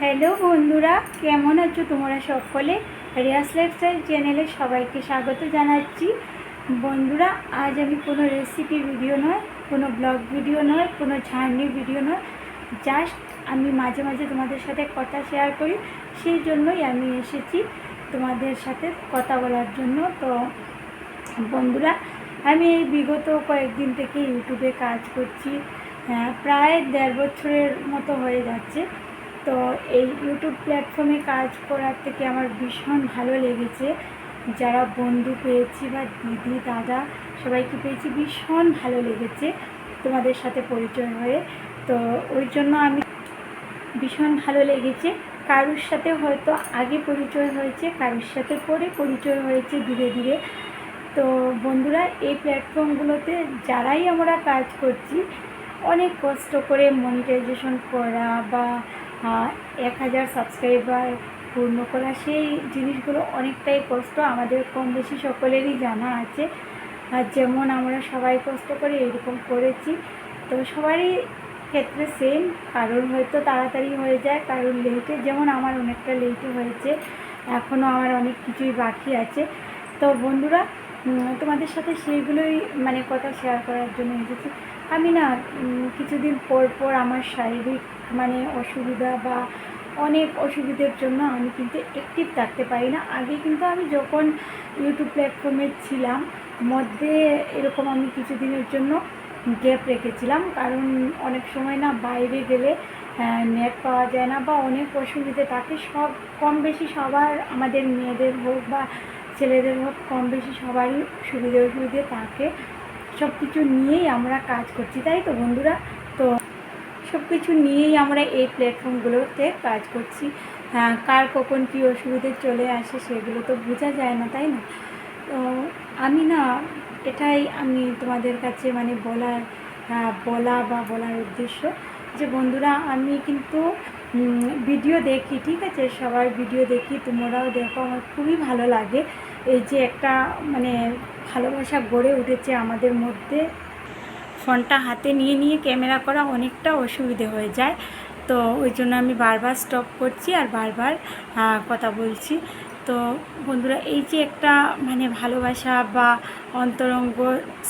Hello বন্ধুরা কেমন আছো তোমরা সকলে? রিয়াস লাইফস্টাইল চ্যানেলে সবাইকে স্বাগত জানাচ্ছি। বন্ধুরা আজ আমি কোনো রেসিপি ভিডিও নয় কোনো ব্লগ ভিডিও নয় কোনো ঝার্নি ভিডিও নয়। জাস্ট আমি মাঝে মাঝে তোমাদের সাথে কথা শেয়ার করি সেই জন্যই আমি এসেছি তোমাদের সাথে কথা বলার জন্য। তো বন্ধুরা আমি এই বিগত কয়েকদিন থেকে ইউটিউবে কাজ করছি। হ্যাঁ, প্রায় দেড় বছরের মতো হয়ে যাচ্ছে। তো এই ইউটিউব প্ল্যাটফর্মে কাজ করার থেকে আমার ভীষণ ভালো লেগেছে। যারা বন্ধু পেয়েছি বা দিদি, দাদা, সবাইকে পেয়েছি, ভীষণ ভালো লেগেছে তোমাদের সাথে পরিচয় হয়ে। তো ওই জন্য আমি ভীষণ ভালো লেগেছে। কারুর সাথে হয়তো আগে পরিচয় হয়েছে, কারুর সাথে পরে পরিচয় হয়েছে ধীরে ধীরে। তো বন্ধুরা, এই প্ল্যাটফর্মগুলোতে যারাই আমরা কাজ করছি, অনেক কষ্ট করে মনিটাইজেশন করা বা এক হাজার সাবস্ক্রাইবার পূর্ণ করা, সেই জিনিসগুলো অনেকটাই কষ্ট আমাদের কম বেশি সকলেরই জানা আছে। আর যেমন আমরা সবাই কষ্ট করে এরকম করেছি, তো সবারই ক্ষেত্রে সেম কারোর হয়তো তাড়াতাড়ি হয়ে যায় কারোর লেটে যেমন আমার অনেকটা লেটে হয়েছে এখনও আমার অনেক কিছুই বাকি আছে। তো বন্ধুরা তোমাদের সাথে সেইগুলোই মানে কথা শেয়ার করার জন্য এসেছি। আমি না কিছুদিন পর পর আমার শারীরিক মানে অসুবিধা বা অনেক অসুবিধার জন্য আমি কিন্তু অ্যাক্টিভ থাকতে পারি না। আগে কিন্তু আমি যখন ইউটিউব প্ল্যাটফর্মে ছিলাম, মধ্যে এরকম আমি কিছুদিনের জন্য গ্যাপ রেখেছিলাম। কারণ অনেক সময় না বাইরে গেলে নেট পাওয়া যায় না বা অনেক অসুবিধে থাকে। সব, কম বেশি সবার আমাদের মেয়েদের হোক বা ছেলেদের হোক, কম বেশি সবারই সুবিধে অসুবিধে থাকে। সব কিছু নিয়েই আমরা কাজ করছি তাই তো বন্ধুরা? তো সব কিছু নিয়েই আমরা এই প্ল্যাটফর্মগুলোতে কাজ করছি। হ্যাঁ, কার কখন কী অসুবিধে চলে আসে সেগুলো তো বোঝা যায় না তাই না? তো আমি না এটাই আমি তোমাদের কাছে মানে বলার আহ, বলা বা বলার উদ্দেশ্য যে বন্ধুরা আমি কিন্তু ভিডিও দেখি ঠিক আছে? সবার ভিডিও দেখি তোমরাও দেখো আমার খুবই ভালো লাগে। এই যে একটা মানে ভালোবাসা গড়ে উঠেছে আমাদের মধ্যে। ফোনটা হাতে নিয়ে নিয়ে ক্যামেরা করা অনেকটা অসুবিধে হয়ে যায়। তো ওই জন্য আমি বারবার স্টপ করছি আর বারবার কথা বলছি। তো বন্ধুরা, এই যে একটা মানে ভালোবাসা বা অন্তরঙ্গ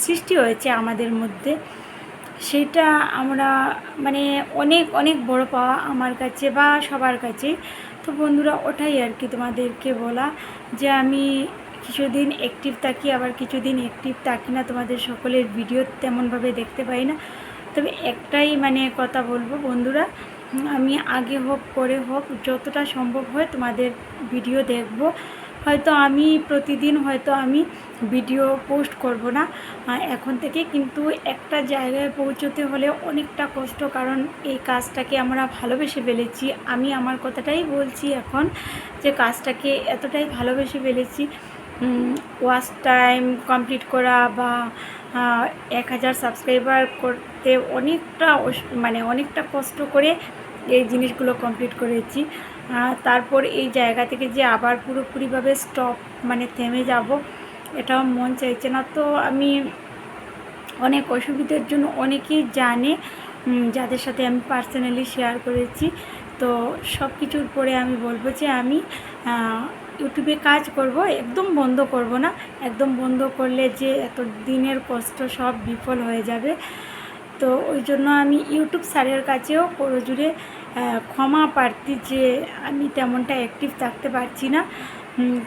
সৃষ্টি হয়েছে আমাদের মধ্যে সেটা আমরা মানে অনেক অনেক বড় পাওয়া আমার কাছে বা সবার কাছে তো বন্ধুরা, ওটাই আর কি তোমাদেরকে বলা যে আমি কিছুদিন অ্যাক্টিভ থাকি, আবার কিছুদিন অ্যাক্টিভ থাকি না, তোমাদের সকলের ভিডিও তেমনভাবে দেখতে পাই না। তবে একটাই মানে কথা বলব বন্ধুরা আমি আগে হোক, পরে হোক, যতটা সম্ভব হয় তোমাদের ভিডিও দেখব। হয়তো আমি প্রতিদিন হয়তো আমি ভিডিও পোস্ট করব না এখন থেকে, কিন্তু একটা জায়গায় পৌঁছতে হলে অনেকটা কষ্ট, কারণ এই কাজটাকে আমরা ভালোবেসে ফেলেছি। আমি আমার কথাটাই বলছি এখন, যে কাজটাকে এতটাই ভালোবেসে ফেলেছি ওয়াচ টাইম কমপ্লিট করা বা এক হাজার সাবস্ক্রাইবার করতে অনেকটা মানে অনেকটা কষ্ট করে এই জিনিসগুলো কমপ্লিট করেছি। তারপর এই জায়গা থেকে যে আবার পুরোপুরিভাবে স্টপ মানে থেমে যাব, এটাও মন চাইছে না। তো আমি অনেক অসুবিধার জন্য অনেকেই জানে যাদের সাথে আমি পার্সোনালি শেয়ার করেছি। তো সব কিছুর পরে আমি বলব যে আমি ইউটিউবে কাজ করব, একদম বন্ধ করব না। একদম বন্ধ করলে যে এত দিনের কষ্ট সব বিফল হয়ে যাবে। তো ওই জন্য আমি ইউটিউব স্যারের কাছেও জুড়ে ক্ষমা প্রার্থী যে আমি তেমনটা অ্যাক্টিভ থাকতে পারছি না।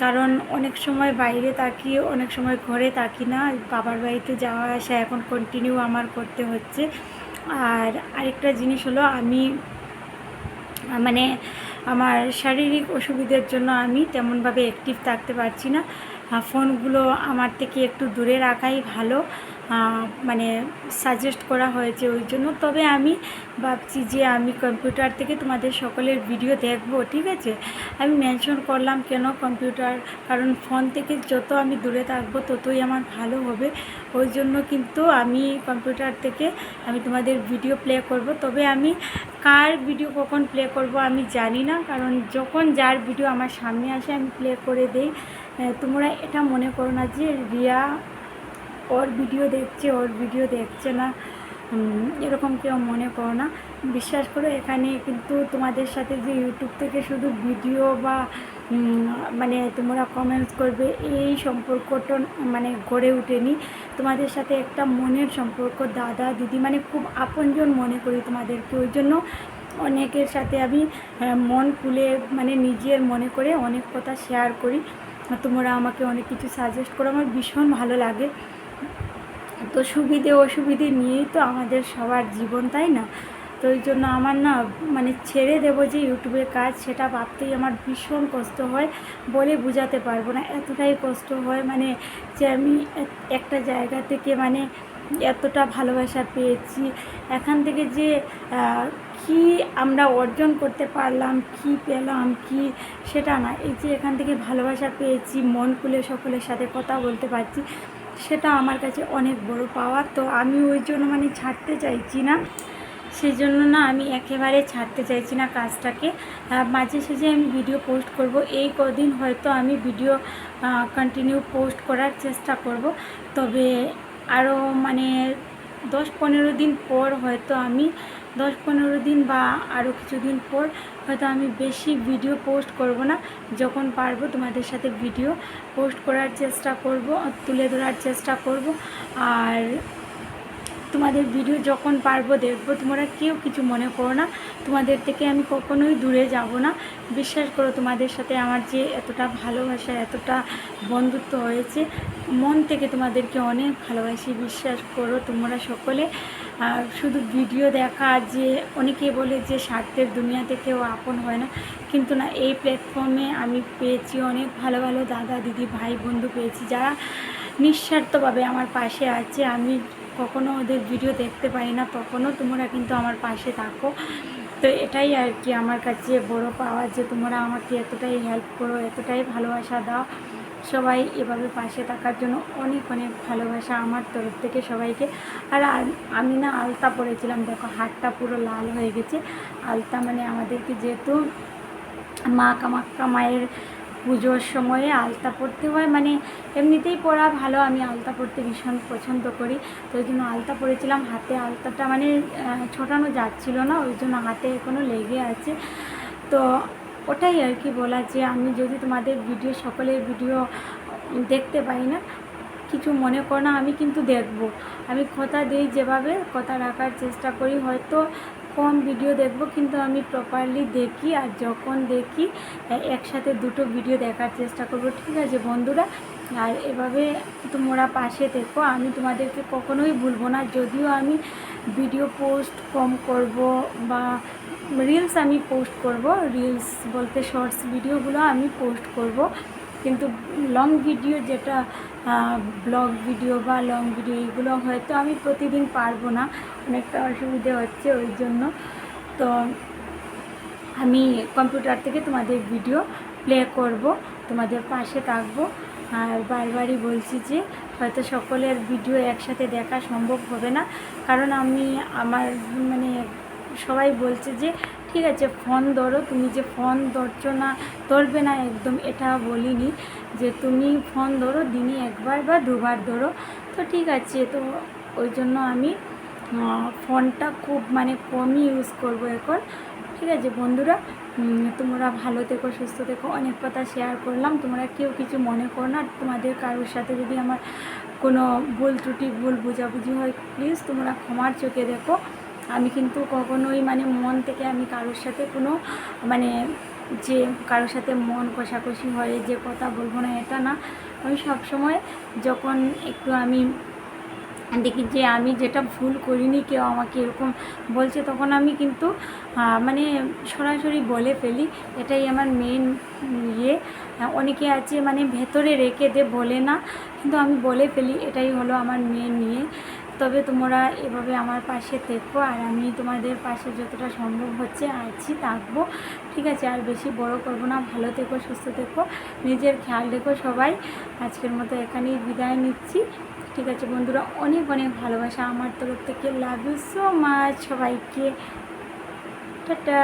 কারণ অনেক সময় বাইরে থাকি, অনেক সময় ঘরে থাকি না। বাবার বাড়িতে যাওয়া আসা এখন কন্টিনিউ আমার করতে হচ্ছে। আর আরেকটা জিনিস হলো আমি মানে আমার শারীরিক অসুবিধার জন্য আমি তেমনভাবে অ্যাক্টিভ থাকতে পারছি না। ফোনগুলো আমার থেকে একটু দূরে রাখাই ভালো। মানে সাজেস্ট করা হয়েছে ওই জন্য। তবে আমি ভাবছি যে আমি কম্পিউটার থেকে তোমাদের সকলের ভিডিও দেখব, ঠিক আছে? আমি মেনশন করলাম কেন কম্পিউটার? কারণ ফোন থেকে যত আমি দূরে থাকব ততই আমার ভালো হবে। ওই জন্য কিন্তু আমি কম্পিউটার থেকে আমি তোমাদের ভিডিও প্লে করব। তবে আমি কার ভিডিও কখন প্লে করব আমি জানি না। কারণ যখন যার ভিডিও আমার সামনে আসে আমি প্লে করে দেই। তোমরা এটা মনে করো না যে রিয়া ওর ভিডিও দেখছে, ওর ভিডিও দেখছে না। এরকম কেউ মনে করো না। বিশ্বাস করো, এখানে কিন্তু তোমাদের সাথে যে ইউটিউব থেকে শুধু ভিডিও বা মানে তোমরা কমেন্টস করবে, এই সম্পর্কটা মানে গড়ে ওঠেনি। তোমাদের সাথে একটা মনের সম্পর্ক, দাদা, দিদি মানে খুব আপনজন মনে করি তোমাদেরকে। ওই জন্য অনেকের সাথে আমি মন খুলে মানে নিজের মনে করে অনেক কথা শেয়ার করি। তোমরা আমাকে অনেক কিছু সাজেস্ট করো, আমার ভীষণ ভালো লাগে। তো সুবিধে অসুবিধে নিয়েই তো আমাদের সবার জীবন, তাই না? তো ওই জন্য আমার না মানে ছেড়ে দেবো যে ইউটিউবের কাজ, সেটা ভাবতেই আমার ভীষণ কষ্ট হয়, বলে বোঝাতে পারব না। এতটাই কষ্ট হয় মানে যে আমি একটা জায়গা থেকে মানে এতটা ভালোবাসা পেয়েছি। এখান থেকে যে কি আমরা অর্জন করতে পারলাম, কি পেলাম, কি সেটা না। এই যে এখান থেকে ভালোবাসা পেয়েছি, মন খুলে সকলের সাথে কথা বলতে পারছি, সেটা আমার কাছে অনেক বড় পাওয়া। তো আমি ওই জন্য মানে ছাড়তে চাইছি না। সেই জন্য না আমি একেবারে ছাড়তে চাইছি না কাজটাকে। মাঝে সাঝে আমি ভিডিও পোস্ট করব। এই কদিন হয়তো আমি ভিডিও কন্টিনিউ পোস্ট করার চেষ্টা করব। তবে আরও মানে দশ পনেরো দিন পর হয়তো আমি, দশ পনেরো দিন বা আরও কিছু দিন পর হয়তো আমি বেশি ভিডিও পোস্ট করব না। যখন পারব তোমাদের সাথে ভিডিও পোস্ট করার চেষ্টা করব, তুলে ধরার চেষ্টা করব। আর তোমাদের ভিডিও যখন পারব দেখব। তোমরা কেউ কিছু মনে করো না। তোমাদের থেকে আমি কখনোই দূরে যাব না। বিশ্বাস করো, তোমাদের সাথে আমার যে এতটা ভালোবাসা, এতটা বন্ধুত্ব হয়েছে, মন থেকে তোমাদেরকে অনেক ভালোবাসি। বিশ্বাস করো, তোমরা সকলে, আর শুধু ভিডিও দেখা যে, অনেকে বলে যে, স্বার্থের দুনিয়াতে কেউ আপন হয় না। কিন্তু না, এই প্ল্যাটফর্মে আমি পেয়েছি অনেক ভালো ভালো দাদা, দিদি, ভাই, বন্ধু পেয়েছি। যারা নিঃস্বার্থভাবে আমার পাশে আছে, আমি কখনো ওদের ভিডিও দেখতে পাই না, তখনও তোমরা কিন্তু আমার পাশে থাকো। তো এটাই আর কি আমার কাছে বড় পাওয়া যে তোমরা আমাকে এতটাই হেল্প করো, এতটাই ভালোবাসা দাও। সবাই এভাবে পাশে থাকার জন্য অনেক অনেক ভালোবাসা আমার তরফ থেকে সবাইকে। আর আমি না আলতা পরেছিলাম, দেখো হাতটা পুরো লাল হয়ে গেছে। আলতা মানে আমাদেরকে যেহেতু মা কামাক্কা মায়ের পুজোর সময়ে আলতা পরতে হয়। মানে এমনিতেই পরা ভালো, আমি আলতা পরতে ভীষণ পছন্দ করি। তো ওই জন্য আলতা পরেছিলাম। হাতে আলতাটা মানে ছোটানো যাচ্ছিল না, ওই জন্য হাতে এখনও লেগে আছে। তো ওটাই আর কি বলা যে, আমি যদি তোমাদের ভিডিও, সকলের ভিডিও দেখতে পাই না, কিছু মনে করো না, আমি কিন্তু দেখব। আমি কথা দিই যেভাবে, কথা রাখার চেষ্টা করি। হয়তো কম ভিডিও দেখব, কিন্তু আমি প্রপারলি দেখি আর যখন দেখি একসাথে দুটো ভিডিও দেখার চেষ্টা করব, ঠিক আছে বন্ধুরা? আর এভাবে তোমরা পাশে থেকো, আমি তোমাদেরকে কখনোই ভুলবো না। যদিও আমি ভিডিও পোস্ট কম করব বা রিলস আমি পোস্ট করব রিলস বলতে শর্টস ভিডিওগুলো আমি পোস্ট করব। কিন্তু লং ভিডিও যেটা ব্লগ ভিডিও বা লং ভিডিও এগুলো হয়তো আমি প্রতিদিন পারব না, অনেকটা অসুবিধে হচ্ছে ওই জন্য। তো আমি কম্পিউটার থেকে তোমাদের ভিডিও প্লে করব, তোমাদের পাশে থাকব। আর বারবারই বলছি যে, হয়তো সকলের ভিডিও একসাথে দেখা সম্ভব হবে না। কারণ আমি আমার মানে সবাই বলছে যে ঠিক আছে, ফোন ধরো, তুমি যে ফোন ধরছো না, ধরবে না একদম, এটা বলিনি যে তুমি ফোন ধরো, দিনে একবার বা দুবার ধরো। তো ঠিক আছে, তো ওই জন্য আমি ফোনটা খুব মানে কমই ইউজ করব এখন। ঠিক আছে বন্ধুরা তোমরা ভালো থেকো, সুস্থ থেকো। অনেক কথা শেয়ার করলাম। তোমরা কেউ কিছু মনে করো না। তোমাদের কারোর সাথে যদি আমার কোনো ভুল ত্রুটি, ভুল বোঝাবুঝি হয় প্লিজ তোমরা ক্ষমার চোখে দেখো। আমি কিন্তু কখনোই মানে মন থেকে আমি কারোর সাথে কোনো মানে যে কারোর সাথে মন কষাকষি হয়, যে কথা বলব না এটা না। আমি সবসময় যখন একটু আমি দেখি যে আমি যেটা ভুল করিনি, কেউ আমাকে এরকম বলছে, তখন আমি কিন্তু মানে সরাসরি বলে ফেলি। এটাই আমার মেন ইয়ে। অনেকে আছে মানে ভেতরে রেখে দে বলে না, কিন্তু আমি বলে ফেলি, এটাই হলো আমার মেন নিয়ে তবে তোমরা এভাবে আমার পাশে থেকো আর আমি তোমাদের পাশে যতটা সম্ভব হচ্ছে আছি, থাকব। ঠিক আছে, আর বেশি বড় করব না, ভালো থেকো, সুস্থ থেকো, নিজের খেয়াল রেখো সবাই। আজকের মতো এখানেই বিদায় নিচ্ছি। ঠিক আছে বন্ধুরা, অনেক অনেক ভালোবাসা আমার তরফ থেকে। লাভ ইউ সো মাচ সবাইকে। টাটা।